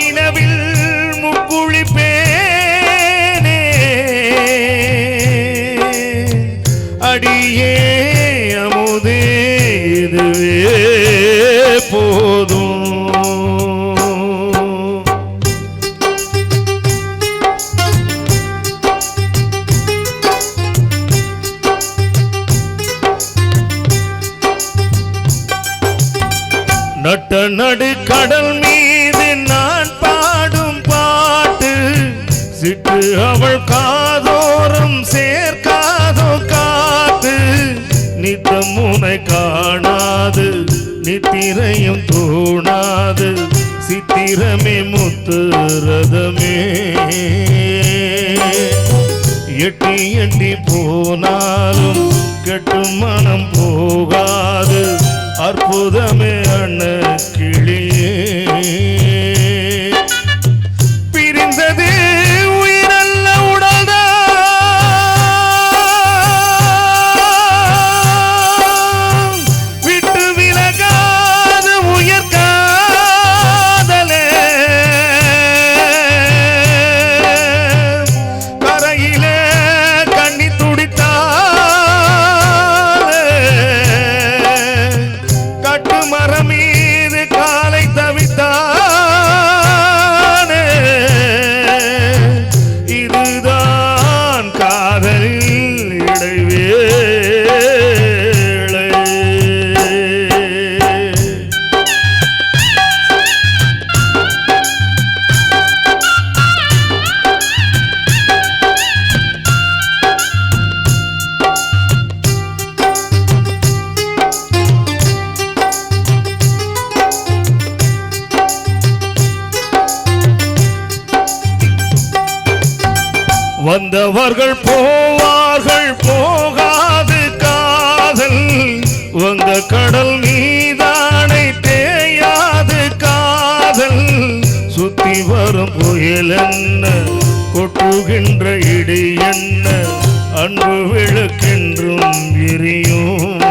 நிலவில் முக்குழிப்பேனே அடியே அமுதே இதுவே போதும். நட்ட நடு கடல் விட்டு அவள் காதோரம் சேர்க்காதோ காத்து. நித்தம் உனை காணாது நித்திரையும் தோணாது. சித்திரமே முத்து ரதமே. எட்டி எட்டி போனாலும் கெட்டு மனம் போகாது. அற்புதமே அண்ண வந்தவர்கள் போவார்கள் போகாது காதல். வந்த கடல் மீதானை தேயாது காதல். சுத்தி வரும் புயல் என்ன கொட்டுகின்ற இடி என்ன அன்பு விளக்கென்றும் எரியும்.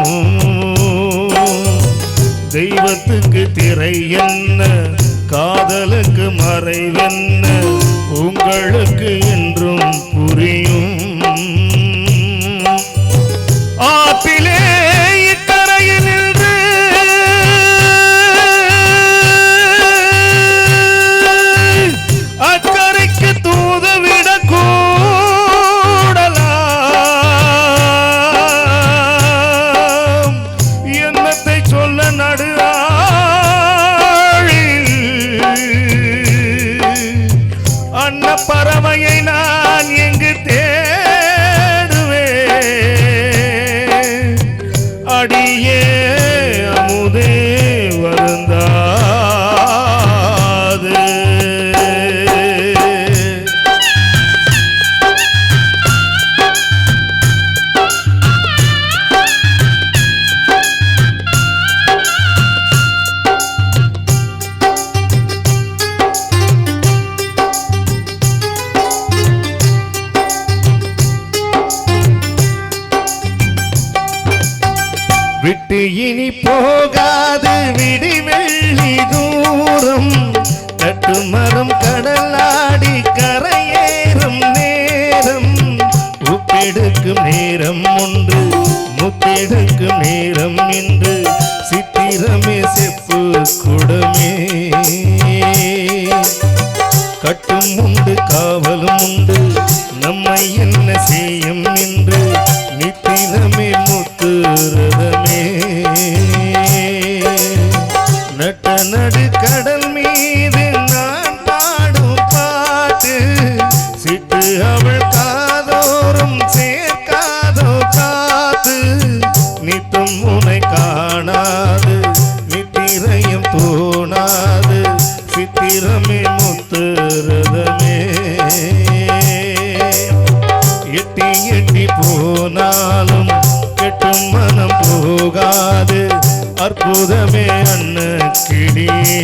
தெய்வத்துக்கு திரை என்ன காதலுக்கு மறைவென்ன உங்களுக்கு என்றும் இனி போகாது விடி வெள்ளி தூரம். தட்டு மரம் கடலாடி கரையேறும் நேரம். உப்பெடுக்கும் நேரம் ஒன்று முத்தெடுக்கும் நேரம் இன்று. சித்திரம் சித்திரமே முத்து ரதமே எட்டி எட்டி போனாலும் கெட்டும் மனம் போகாது. அற்புதமே அண்ண கிடியே